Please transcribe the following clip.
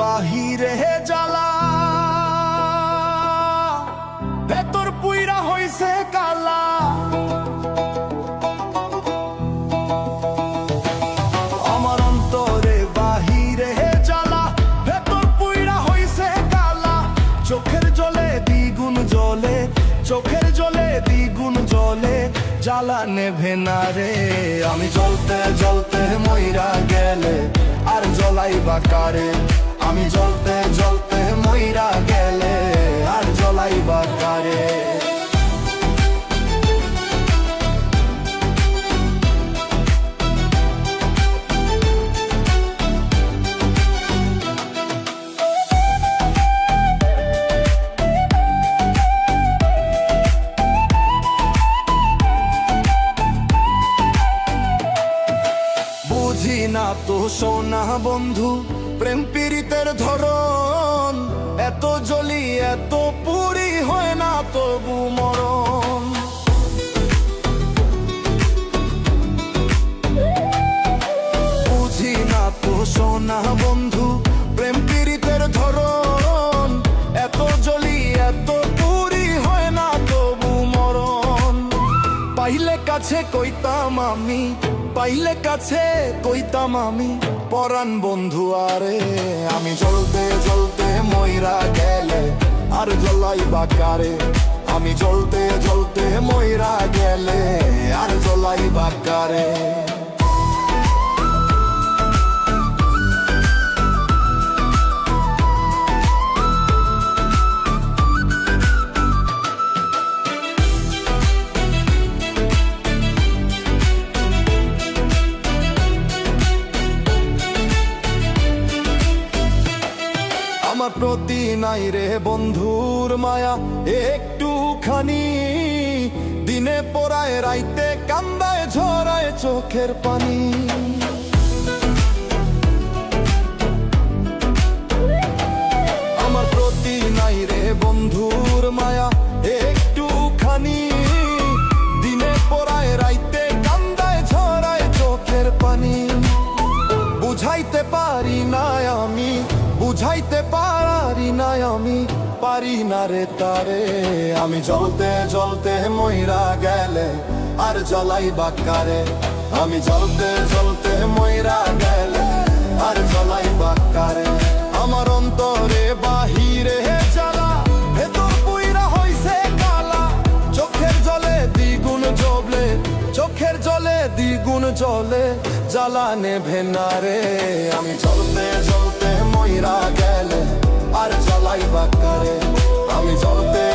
বাহিরে জ্বালা। ভেতর কালা। ভেতর পুইরা হইছে কালা। চোখের জলে দ্বিগুণ জলে চোখের জলে দ্বিগুণ জলে জ্বালা নেভে না রে। আমি জ্বলতে জ্বলতে মইরা গেলে, আর জ্বলাইবা কারে? আমি জ্বলতে জ্বলতে মইরা গেলে আর জ্বলাইবা কারে বুঝি না তো সোনা বন্ধু প্রেম কাছে কইতা আমি, পাইলে কাছে কইতা আমি, পরাণ বন্ধু আরে, আমি জ্বলতে জ্বলতে ময়রা গেলে, আর জ্বলাই বাকারে আমি জ্বলতে জ্বলতে ময়রা গেলে, আর জ্বলাই বাকারে প্রতি নাই রে বন্ধুর মায়া, একটুখানি। দিনে পড়ায়, রাইতে কান্দায়, ঝরায় চোখের পানি। আমার প্রতি নাই রে বন্ধুর পারি না আমি, পারি না রে তারে। আমি জ্বলতে জ্বলতে ময়রা গেলে আর জ্বলাই বাকারে আমি জ্বলতে জ্বলতে ময়রা গেলে আর জ্বলাই বাকারে আমার অন্তরে বাহিরে জ্বালা, ভেতর পুইরা হইছে কালা। চোখের জলে দ্বিগুণ জবলে, চোখের জলে দ্বিগুণ জলে জ্বালা নেভে না রে। আমি জ্বলতে জ্বলতে ময়রা গেলে আর জ্বালাই বা করে? আমি জলতে